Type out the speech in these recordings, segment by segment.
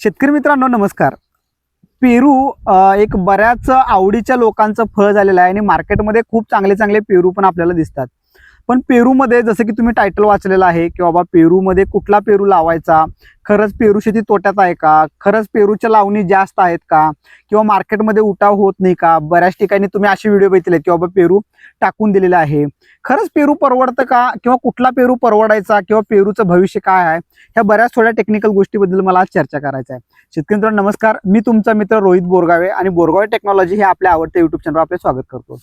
शेतकरी मित्रांनो नमस्कार. पेरू एक बऱ्याच आवडीच्या लोकांचं फळ झालेलं आहे आणि मार्केटमध्ये खूप चांगले चांगले पेरू पण आपल्याला दिसतात. पण पेरूमध्ये जसं की तुम्ही टायटल वाचलेलं आहे की बाबा पेरूमध्ये कुठला पेरू लावायचा? खरंच पेरू शेती तोट्यात आहे का? खरंच पेरूच्या लावणी जास्त आहेत का? किंवा मार्केटमध्ये उठाव होत नाही का? बऱ्याच ठिकाणी तुम्ही असे व्हिडिओ बघितले की बाबा पेरू टाकून दिलेला आहे. खरंच पेरू परवडतं का? किंवा कुठला पेरू परवडायचा? किंवा पेरूचं भविष्य काय आहे? ह्या बऱ्याच थोड्या टेक्निकल गोष्टीबद्दल मला आज चर्चा करायचं आहे. शेतकरी मित्रांनो नमस्कार. मी तुमचा मित्र रोहित बोरगावे आणि बोरगावे टेक्नॉलॉजी हे आपल्या आवडत्या युट्यूब चॅनलवर आपले स्वागत करतो.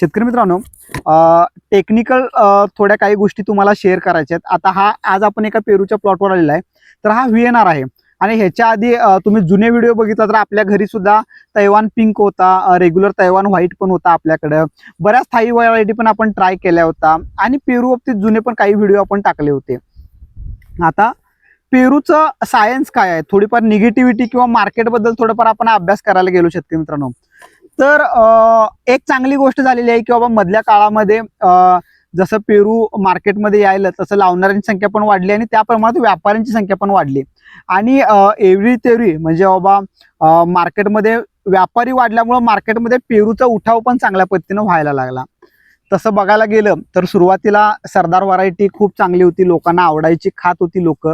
शेतकरी मित्रांनो टेक्निकल थोड्या काही गोष्टी तुम्हाला शेअर करायच्या आहेत. आता हा आज आपण एका पेरूच्या प्लॉटवर आलेला आहे. तर हा व्ही एन आर आहे. आणि ह्याच्या आधी तुम्ही जुने व्हिडिओ बघितला तर आपल्या घरी सुद्धा तैवान पिंक होता रेग्युलर तैवान व्हाईट पण होता आपल्याकडं. बऱ्याच थाई व्हरायटी पण आपण ट्राय केल्या होता. आणि पेरू बाबतीत जुने पण काही व्हिडिओ आपण टाकले होते. आता पेरूचं सायन्स काय आहे? थोडीफार निगेटिव्हिटी किंवा मार्केटबद्दल थोडंफार आपण अभ्यास करायला गेलो शेतकरी मित्रांनो. तर एक चांगली गोष्ट झालेली आहे की बाबा मधल्या काळामध्ये अं, जसं पेरू मार्केटमध्ये यायला तसं लावणाऱ्यांची संख्या पण वाढली आणि त्या प्रमाणात व्यापाऱ्यांची संख्या पण वाढली. आणि एव्हरी तेवरी म्हणजे बाबा मार्केटमध्ये व्यापारी वाढल्यामुळं मार्केटमध्ये पेरूचा उठाव पण चांगल्या पद्धतीनं व्हायला लागला. तसं बघायला गेलं तर सुरुवातीला सरदार व्हरायटी खूप चांगली होती लोकांना आवडायची खात होती लोक.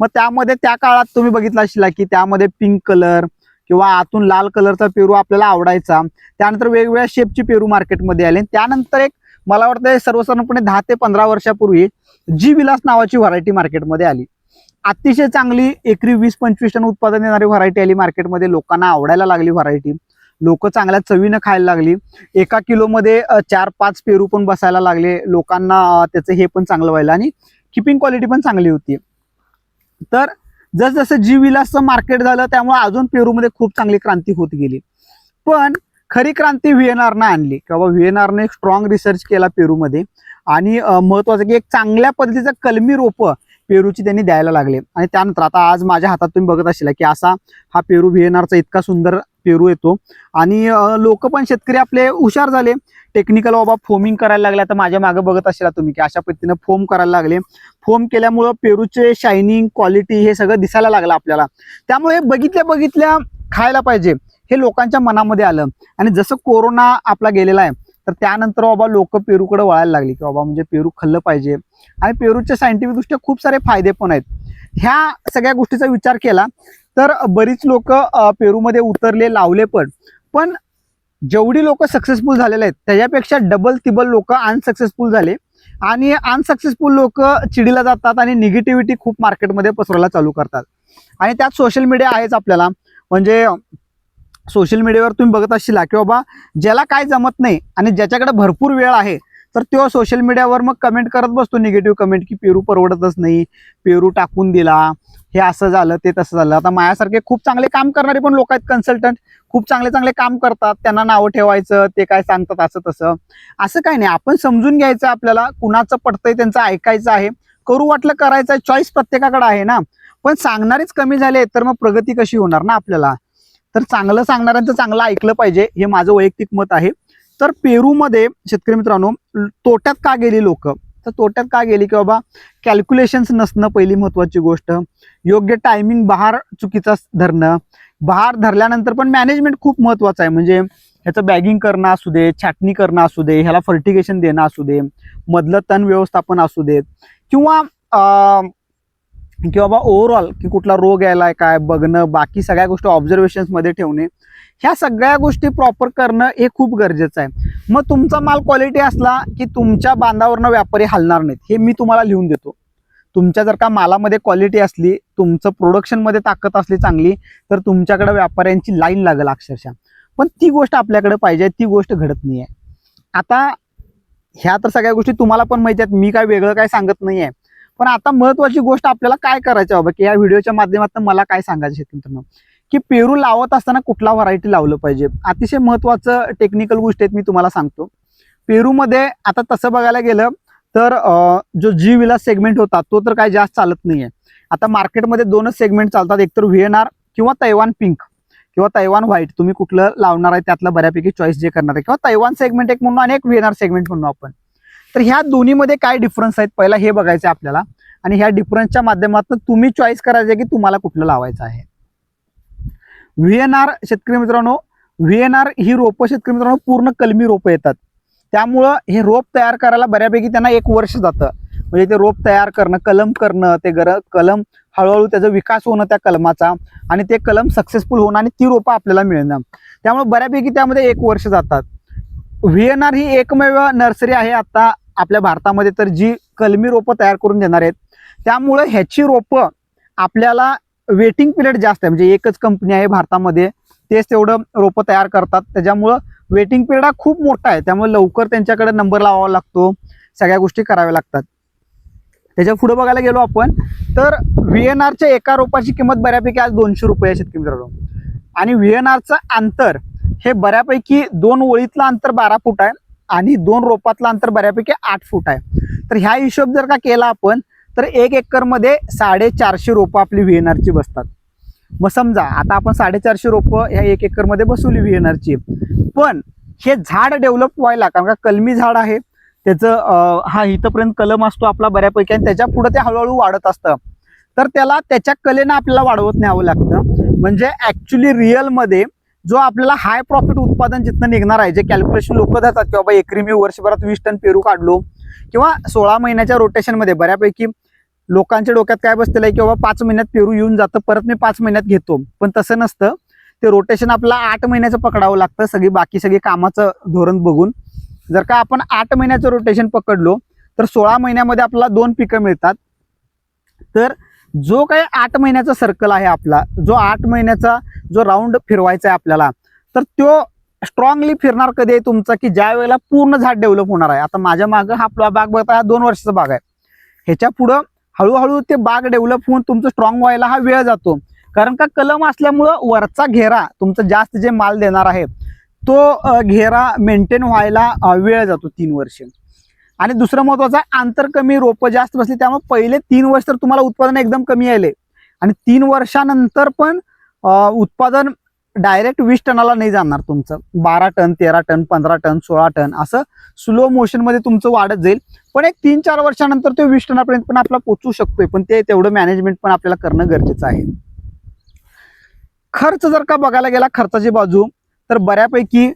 मग त्यामध्ये त्या काळात तुम्ही बघितलं असला की त्यामध्ये पिंक कलर किंवा आतून लाल कलरचा पेरू आपल्याला आवडायचा. त्यानंतर वेगवेगळ्या शेपची पेरू मार्केटमध्ये आले. त्यानंतर एक मला वाटतं सर्वसाधारणपणे दहा ते पंधरा वर्षापूर्वी जी विलास नावाची व्हरायटी मार्केटमध्ये आली. अतिशय चांगली एकरी वीस पंचवीस टन उत्पादन देणारी व्हरायटी आली मार्केटमध्ये लोकांना आवडायला लागली व्हरायटी लोक चांगल्या चवीनं खायला लागली. एका किलोमध्ये चार पाच पेरू पण बसायला लागले. लोकांना त्याचं हे पण चांगलं व्हायला आणि किपिंग क्वालिटी पण चांगली होती. तर जसजसं जी विलासचं मार्केट झालं त्यामुळे अजून पेरूमध्ये खूप चांगली क्रांती होत गेली. पण खरी क्रांती व्हीएनआरनं आणली किंवा व्हीएनआरनं एक स्ट्रॉंग रिसर्च केला पेरूमध्ये. आणि महत्वाचं की एक चांगल्या पद्धतीचं कलमी रोपं पेरूची त्यांनी द्यायला लागले. आणि त्यानंतर आता आज माझ्या हातात तुम्ही बघत असेल की असा हा पेरू व्हीएनआरचा इतका सुंदर पेरू येतो. आणि लोक पण शेतकरी आपले हुशार झाले. टेक्निकल बाबा फोमिंग करायला लागले. आता माझ्या मागे बघत असेल तुम्ही की अशा पद्धतीनं फोम करायला लागले. फोम केल्यामुळं पेरूचे शायनिंग क्वालिटी हे सगळं दिसायला लागलं आपल्याला. त्यामुळे बघितल्या बघितल्या खायला पाहिजे. हे लोकांच्या मनामध्ये आलं. आणि जसं कोरोना आपला गेलेला आहे तर त्यानंतर बाबा लोक पेरूकडे वळायला लागली की बाबा म्हणजे पेरू खाल्लं पाहिजे. आणि पेरूच्या सायंटिफिक दृष्ट्या खूप सारे फायदे पण आहेत. ह्या सगळ्या गोष्टीचा विचार केला तर बरीच लोक पेरूमध्ये उतरले लावले पण. पण जेवढी लोक सक्सेसफुल झालेले आहेत त्याच्यापेक्षा डबल तिबल लोक अनसक्सेसफुल झाले. आणि अनसक्सेसफुल लोक चिडीला जातात आणि निगेटिव्हिटी खूप मार्केटमध्ये पसरवायला चालू करतात. आणि त्यात सोशल मीडिया आहेच आपल्याला. म्हणजे सोशल मीडियावर तुम्ही बघत असशील की बाबा ज्याला काय जमत नाही आणि ज्याच्याकडे भरपूर वेळ आहे तर तो सोशल मीडियावर मग कमेंट करत बसतो निगेटिव्ह कमेंट की पेरू परवडतच नाही पेरू टाकून दिला हे असं झालं ते तसं झालं. आता माझ्यासारखे खूप चांगले काम करणारे पण लोक आहेत कन्सल्टंट खूप चांगले चांगले काम करतात त्यांना नावं ठेवायचं ते काय सांगतात असं तसं. असं काय नाही आपण समजून घ्यायचं आपल्याला कुणाचं पडतंय त्यांचं ऐकायचं आहे. करू वाटलं करायचं चॉईस प्रत्येकाकडे आहे ना. पण सांगणारेच कमी झाले तर मग प्रगती कशी होणार ना आपल्याला? तर चांगलं सांगणाऱ्यांचं चांगलं ऐकलं पाहिजे हे माझं वैयक्तिक मत आहे. तर पेरूमध्ये शेतकरी मित्रांनो तोट्यात का गेली लोक? तर तोट्यात का गेली की बाबा कॅल्क्युलेशन्स नसणं पहिली महत्वाची गोष्ट. योग्य टायमिंग बहार चुकीचा धरणं. बहार धरल्यानंतर पण मॅनेजमेंट खूप महत्वाचं आहे. म्हणजे ह्याचं बॅगिंग करणं असू दे छाटणी करणं असू दे ह्याला फर्टिगेशन देणं असू दे मधलं तण व्यवस्थापन असू देत. किंवा की बाबा ओव्हरऑल की कुठला रोग यायला आहे काय बघणं बाकी सगळ्या गोष्टी ऑब्झर्वेशन्समध्ये ठेवणे ह्या सगळ्या गोष्टी प्रॉपर करणं हे खूप गरजेचं आहे. मग तुमचा माल क्वालिटी असला की तुमच्या बांधावरनं व्यापारी हलणार नाहीत हे मी तुम्हाला लिहून देतो. तुमच्या जर का मालामध्ये क्वालिटी असली तुमचं प्रोडक्शनमध्ये ताकद असली चांगली तर तुमच्याकडे व्यापाऱ्यांची लाईन लागेल अक्षरशः. पण ती गोष्ट आपल्याकडे पाहिजे ती गोष्ट घडत नाही आहे आता ह्या तर सगळ्या गोष्टी तुम्हाला पण माहिती आहेत मी काय वेगळं काय सांगत नाही आहे पण आता महत्वाची गोष्ट आपल्याला काय करायचं बाबा? की या व्हिडिओच्या माध्यमातून मला काय सांगायचं आहे मित्रांनो? की पेरू लावत असताना कुठला व्हरायटी लावलं पाहिजे? अतिशय महत्वाचं टेक्निकल गोष्ट आहेत मी तुम्हाला सांगतो. पेरूमध्ये आता तसं बघायला गेलं तर जो जी विला सेगमेंट होता तो तर काय जास्त चालत नाहीये. आता मार्केटमध्ये दोनच सेगमेंट चालतात. एकतर व्हीएनआर किंवा तैवान पिंक किंवा तैवान व्हाईट तुम्ही कुठलं लावणार आहे त्यातलं बऱ्यापैकी चॉईस जे करणार आहे. किंवा तैवान सेगमेंट एक म्हणून आणि एक व्हीएनआर सेगमेंट म्हणून आपण. तर ह्या दोन्हीमध्ये काय डिफरन्स आहेत? पहिला हे बघायचं आपल्याला. आणि ह्या डिफरन्सच्या माध्यमातून तुम्ही चॉईस करायचं की तुम्हाला कुठलं लावायचं आहे. व्ही एन आर शेतकरी मित्रांनो व्ही एन आर ही रोपं शेतकरी मित्रांनो पूर्ण कलमी रोपं येतात. त्यामुळं हे रोप तयार करायला बऱ्यापैकी त्यांना एक वर्ष जातं. म्हणजे ते रोप तयार करणं कलम करणं ते गर कलम हळूहळू त्याचा विकास होणं त्या कलमाचा आणि ते कलम सक्सेसफुल होणं आणि ती रोपं आपल्याला मिळणं. त्यामुळे बऱ्यापैकी त्यामध्ये एक वर्ष जातात. व्ही एन आर ही एकमेव नर्सरी आहे आता आपल्या भारतामध्ये तर जी कलमी रोपं तयार करून देणार आहेत त्यामुळं ह्याची रोपं आपल्याला वेटिंग पिरियड जास्त आहे. म्हणजे एकच कंपनी आहे भारतामध्ये तेच तेवढं रोपं तयार करतात. त्याच्यामुळं वेटिंग पिरियड हा खूप मोठा आहे. त्यामुळे लवकर त्यांच्याकडे नंबर लावावा लागतो. सगळ्या गोष्टी कराव्या लागतात. त्याच्या पुढे बघायला गेलो आपण तर व्ही एन आरच्या एका रोपाची किंमत बऱ्यापैकी आज दोनशे रुपये आहे शेतकरी मित्रांनो. आणि व्ही एन आरचं अंतर हे बऱ्यापैकी दोन ओळीतलं अंतर बारा फूट आहे. आणि दोन रोपातलं अंतर बऱ्यापैकी आठ फूट आहे. तर ह्या हिशोब जर का केला आपण तर एक एकरमध्ये साडेचारशे रोपं आपली व्ही एन आरची बसतात. मग समजा आता आपण साडेचारशे रोपं ह्या एक एकरमध्ये बसवली व्ही एन आरची पण हे झाड डेव्हलप व्हायला कारण का कलमी झाड आहे त्याचं हा इथंपर्यंत कलम असतो आपला बऱ्यापैकी आणि त्याच्या पुढं ते हळूहळू वाढत असतं. तर त्याला त्याच्या कलेनं आपल्याला वाढवत न्यावं लागतं. म्हणजे ॲक्च्युली रिअलमध्ये जो आपल्याला हाय प्रॉफिट उत्पादन जिथनं निघणार आहे जे कॅल्क्युलेशन लोक देतात की बाबा एकरी मी वर्षभरात वीस टन पेरू काढलो किंवा सोळा महिन्याच्या रोटेशनमध्ये बऱ्यापैकी लोकांच्या डोक्यात काय बसलेलं आहे की बाबा पाच महिन्यात पेरू येऊन जातं परत मी पाच महिन्यात घेतो. पण तसं नसतं. ते रोटेशन आपल्याला आठ महिन्याचं पकडावं लागतं सगळी बाकी सगळी कामाचं धोरण बघून. जर का आपण आठ महिन्याचं रोटेशन पकडलो तर सोळा महिन्यामध्ये आपल्याला दोन पिकं मिळतात. तर जो काही आठ महिन्याचा सर्कल आहे आपला जो आठ महिन्याचा जो राऊंड फिरवायचा आहे आपल्याला तर तो स्ट्रॉंगली फिरणार कधी आहे तुमचा? की ज्या वेळेला पूर्ण झाड डेव्हलप होणार आहे. आता माझ्या मागं हा आपला बाग बघता हा दोन वर्षाचा बाग आहे. ह्याच्या पुढं हळूहळू ते बाग डेव्हलप होऊन तुमचं स्ट्रॉंग व्हायला हा वेळ जातो. कारण का कलम असल्यामुळं वरचा घेरा तुमचं जास्त जे माल देणार आहे तो घेरा मेंटेन व्हायला वेळ जातो तीन वर्ष. आणि दुसरं महत्वाचं आहे, अंतर कमी रोपं जास्त बसली त्यामुळे पहिले तीन वर्ष तर तुम्हाला उत्पादन एकदम कमी यायले. आणि तीन वर्षानंतर पण उत्पादन डायरेक्ट वीस टनाला नाही जाणार तुमचं. बारा टन तेरा टन पंधरा टन सोळा टन असं स्लो मोशनमध्ये तुमचं वाढत जाईल. पण एक तीन चार वर्षानंतर तो वीस टनापर्यंत पण आपला पोचू शकतोय पण ते तेवढं मॅनेजमेंट पण आपल्याला करणं गरजेचं आहे. खर्च जर का बघायला गेला खर्चाची बाजू तर बऱ्यापैकी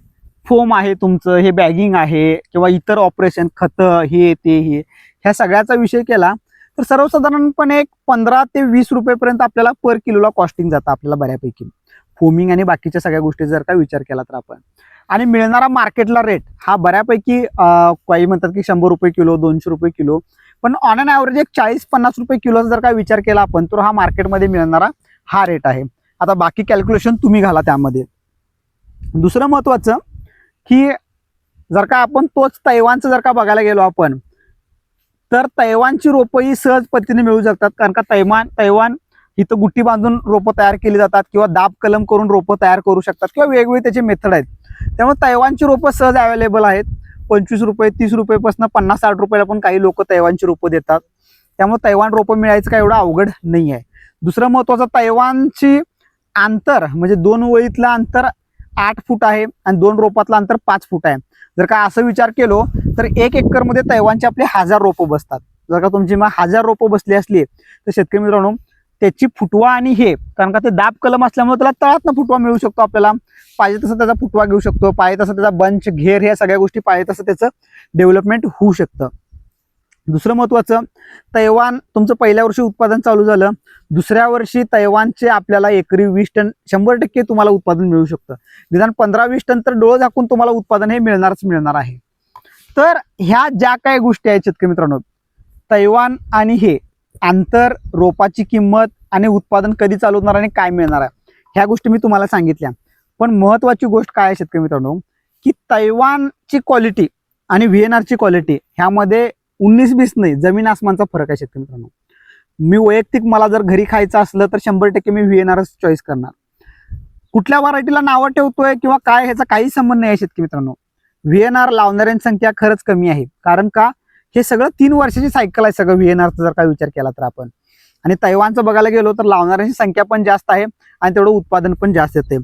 फोम आहे तुमचं हे बॅगिंग आहे किंवा इतर ऑपरेशन खतं हे ते हे ह्या सगळ्याचा विषय केला तर सर्वसाधारणपणे एक पंधरा ते वीस रुपयेपर्यंत आपल्याला पर किलोला कॉस्टिंग जातं आपल्याला बऱ्यापैकी. फोमिंग आणि बाकीच्या सगळ्या गोष्टी जर का विचार केला तर आपण. आणि मिळणारा मार्केटला रेट हा बऱ्यापैकी काही म्हणतात की शंभर रुपये किलो दोनशे रुपये किलो पण ऑन अन ॲव्हरेज एक चाळीस पन्नास रुपये किलोचा जर का विचार केला आपण तर हा मार्केटमध्ये मिळणारा हा रेट आहे. आता बाकी कॅल्क्युलेशन तुम्ही घाला त्यामध्ये. दुसरं महत्वाचं की जर का आपण तोच तैवानचं जर का बघायला गेलो आपण तर तैवानची रोपं ही सहज पद्धतीने मिळू शकतात. कारण का तैवान तैवान इथं गुट्टी बांधून रोपं तयार केली जातात किंवा दाब कलम करून रोपं तयार करू शकतात किंवा वेगवेगळे त्याचे मेथड आहेत. त्यामुळे तैवानची रोपं सहज अवेलेबल आहेत. पंचवीस रुपये तीस रुपयेपासून पन्नास साठ रुपयाला पण काही लोक तैवानची रोपं देतात. त्यामुळे तैवान रोपं मिळायचं काय एवढं अवघड नाही आहे दुसरं महत्वाचं तैवानची अंतर म्हणजे दोन ओळीतलं अंतर आठ फूट आहे आणि दोन रोपातलं अंतर पाच फूट आहे. जर का असं विचार केलो तर एक एकरमध्ये तैवानचे आपले हजार रोपं बसतात. जर का तुमची मग हजार रोपं बसली असली तर शेतकरी मित्रांनो त्याची फुटवा आणि हे कारण का ते दाब कलम असल्यामुळे त्याला तळातनं फुटवा मिळू शकतो आपल्याला. पाहिजे तसं त्याचा फुटवा घेऊ शकतो पाहिजे तसं त्याचा बंच घेर ह्या सगळ्या गोष्टी पाहिजे तसं त्याचं डेव्हलपमेंट होऊ शकतं. दुसरं महत्वाचं तैवान तुमचं पहिल्या वर्षी उत्पादन चालू झालं. दुसऱ्या वर्षी तैवानचे आपल्याला एकरी वीस टन शंभर टक्के तुम्हाला उत्पादन मिळू शकतं. निदान पंधरा वीस टन तर डोळं झाकून तुम्हाला उत्पादन हे मिळणारच मिळणार आहे. तर ह्या ज्या काय गोष्टी आहेत शेतकरी मित्रांनो तैवान आणि हे आंतर रोपाची किंमत आणि उत्पादन कधी चालू होणार आणि काय मिळणार आहे ह्या गोष्टी मी तुम्हाला सांगितल्या. पण महत्वाची गोष्ट काय आहे शेतकरी मित्रांनो की तैवानची क्वालिटी आणि व्ही एन आरची क्वालिटी ह्यामध्ये उन्नीस बीस नाही जमीन आसमानचा फरक आहे शेतकरी मित्रांनो. मी वैयक्तिक मला जर घरी खायचं असलं तर शंभर टक्के मी व्ही चॉईस करणार. कुठल्या व्हरायटीला नावं ठेवतोय किंवा काय ह्याचा काही संबंध नाही आहे शेतकरी मित्रांनो. व्ही एन आर लावणाऱ्यांची संख्या खरंच कमी आहे. कारण का? हे सगळं तीन वर्षाची सायकल आहे सगळं व्ही एन जर का विचार केला तर आपण. आणि तैवानचं बघायला गेलो तर लावणाऱ्यांची संख्या पण जास्त आहे आणि तेवढं उत्पादन पण जास्त येते.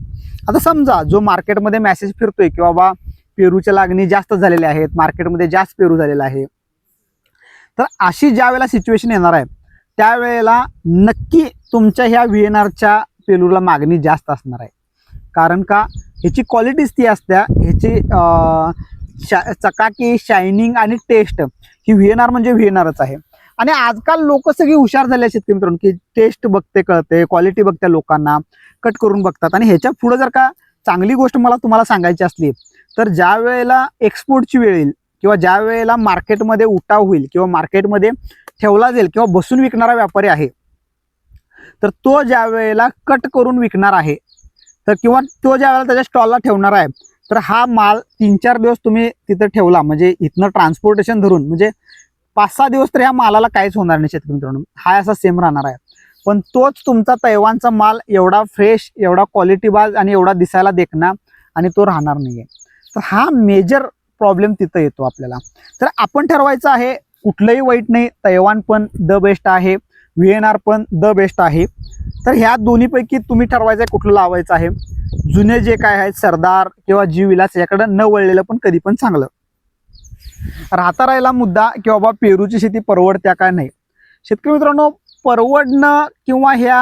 आता समजा जो मार्केटमध्ये मेसेज फिरतोय की बाबा पेरूच्या लागणी जास्त झालेल्या आहेत मार्केटमध्ये जास्त पेरू झालेला आहे. तर अशी ज्या वेळेला सिच्युएशन येणार आहे त्यावेळेला नक्की तुमच्या ह्या व्ही एन आरच्या पेलूरला मागणी जास्त असणार आहे. कारण का ह्याची क्वालिटीच ती असत्या ह्याची शा चकाकी शायनिंग आणि टेस्ट ही व्ही एन आर म्हणजे व्ही एन आरच आहे. आणि आजकाल लोक सगळी हुशार झाले आहेत शेतकरी मित्रांनो की टेस्ट बघते कळते क्वालिटी बघते लोकांना कट करून बघतात. आणि ह्याच्या पुढं जर का चांगली गोष्ट मला तुम्हाला सांगायची असली तर ज्या वेळेला एक्सपोर्टची वेळ येईल किंवा ज्या वेळेला मार्केटमध्ये उठाव होईल किंवा मार्केटमध्ये ठेवला जाईल किंवा बसून विकणारा व्यापारी आहे तर तो ज्या वेळेला कट करून विकणार आहे तर किंवा तो ज्या वेळेला त्याच्या स्टॉलला ठेवणार आहे तर हा माल तीन चार दिवस तुम्ही तिथं ठेवला म्हणजे इथनं ट्रान्सपोर्टेशन धरून म्हणजे पाच सहा दिवस तर ह्या मालाला काहीच होणार नाही शेतकरी मित्रांनो. हा असा सेम राहणार आहे. पण तोच तुमचा तैवानचा माल एवढा फ्रेश एवढा क्वालिटी बाज आणि एवढा दिसायला देखना आणि तो राहणार नाहीये. तर हा मेजर प्रॉब्लेम तिथं येतो आपल्याला. तर आपण ठरवायचं आहे कुठलंही वाईट नाही तैवान पण द बेस्ट आहे व्ही एन आर पण द बेस्ट आहे. तर ह्या दोन्हीपैकी तुम्ही ठरवायचं आहे कुठलं लावायचं आहे. जुने जे काय आहेत सरदार किंवा जी विलास याकडं न वळलेलं पण कधी पण चांगलं. राहता राहिला मुद्दा की बाबा पेरूची शेती परवडत्या काय नाही. शेतकरी मित्रांनो परवडणं किंवा ह्या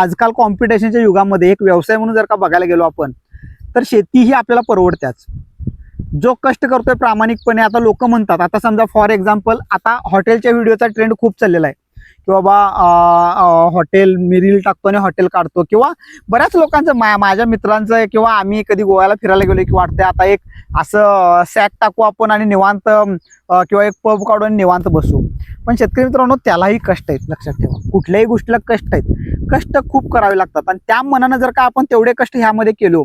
आजकाल कॉम्पिटिशनच्या युगामध्ये एक व्यवसाय म्हणून जर का बघायला गेलो आपण तर शेती ही आपल्याला परवडत्याच. जो कष्ट करतोय प्रामाणिकपणे आता लोक म्हणतात. आता समजा फॉर एक्झाम्पल आता हॉटेलच्या व्हिडिओचा ट्रेंड खूप चाललेला आहे. की बाबा हॉटेल मी रील टाकतो आणि हॉटेल काढतो. किंवा बऱ्याच लोकांचं मा माझ्या मित्रांचं किंवा आम्ही कधी गोव्याला फिरायला गेलो की वाटतंय आता एक असं सॅक टाकू आपण आणि निवांत किंवा एक पब काढू आणि निवांत बसू. पण शेतकरी मित्रांनो त्यालाही कष्ट आहेत लक्षात ठेवा. कुठल्याही गोष्टीला कष्ट आहेत. कष्ट खूप करावे लागतात. आणि त्या मनानं जर का आपण तेवढे कष्ट ह्यामध्ये केलो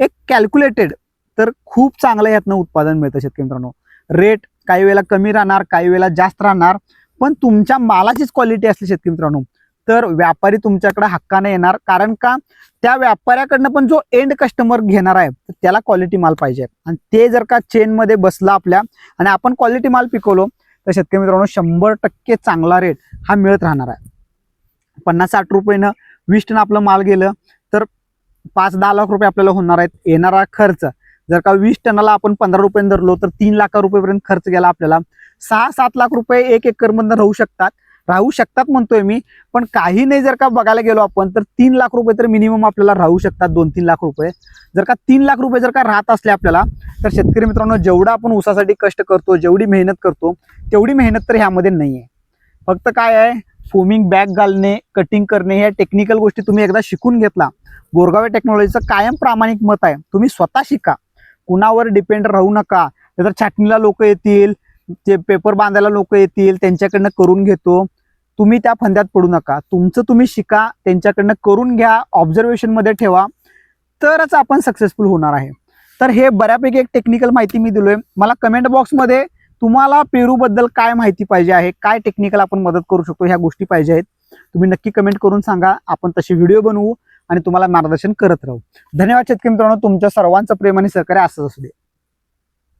एक कॅल्क्युलेटेड तर खूप चांगलं यातनं उत्पादन मिळतं शेतकरी मित्रांनो. रेट काही वेळेला कमी राहणार काही वेळेला जास्त राहणार पण तुमच्या मालाचीच क्वालिटी असली शेतकरी मित्रांनो. तर व्यापारी तुमच्याकडे हक्काने येणार कारण का? त्या व्यापाऱ्याकडनं पण जो एंड कस्टमर घेणार आहे तर त्याला क्वालिटी माल पाहिजे. आणि ते जर का चेनमध्ये बसला आपल्या आणि आपण क्वालिटी माल पिकवलो तर शेतकरी मित्रांनो शंभर टक्के चांगला रेट हा मिळत राहणार आहे. पन्नास साठ रुपयेनं वीस टन आपलं माल गेलं तर पाच दहा लाख रुपये आपल्याला होणार आहेत येणारा खर्च. जर का वीस टनाला आपण पंधरा रुपये धरलो तर तीन लाख रुपयेपर्यंत खर्च गेला आपल्याला. सहा सात लाख रुपये एक एकरमधनं राहू शकतात. राहू शकतात म्हणतोय मी पण काही नाही जर का बघायला गेलो आपण तर तीन लाख रुपये तर मिनिमम आपल्याला राहू शकतात दोन तीन लाख रुपये. जर का तीन लाख रुपये जर का राहत असले आपल्याला तर शेतकरी मित्रांनो जेवढा आपण ऊसासाठी कष्ट करतो जेवढी मेहनत करतो तेवढी मेहनत तर ह्यामध्ये नाही आहे फक्त काय आहे? फोमिंग बॅग घालणे कटिंग करणे ह्या टेक्निकल गोष्टी तुम्ही एकदा शिकून घेतला. बोरगावे टेक्नॉलॉजीचं कायम प्रामाणिक मत आहे तुम्ही स्वतः शिका. कुणावर डिपेंड राहू नका. तर छाटणीला लोक येतील ते पेपर बांधायला लोक येतील त्यांच्याकडनं करून घेतो. तुम्ही त्या फंद्यात पडू नका. तुमचं तुम्ही शिका त्यांच्याकडनं करून घ्या ऑब्झर्वेशनमध्ये ठेवा. तरच आपण सक्सेसफुल होणार आहे. तर हे बऱ्यापैकी एक टेक्निकल माहिती मी दिलोय. मला कमेंट बॉक्समध्ये तुम्हाला पेरूबद्दल काय माहिती पाहिजे आहे काय टेक्निकल आपण मदत करू शकतो ह्या गोष्टी पाहिजे आहेत. तुम्ही नक्की कमेंट करून सांगा. आपण तसे व्हिडिओ बनवू. आणि तुम्हाला मार्गदर्शन करत राहू. धन्यवाद शेतकरी मित्रांनो. तुमच्या सर्वांचं प्रेम आणि सहकार्य असंच असू दे.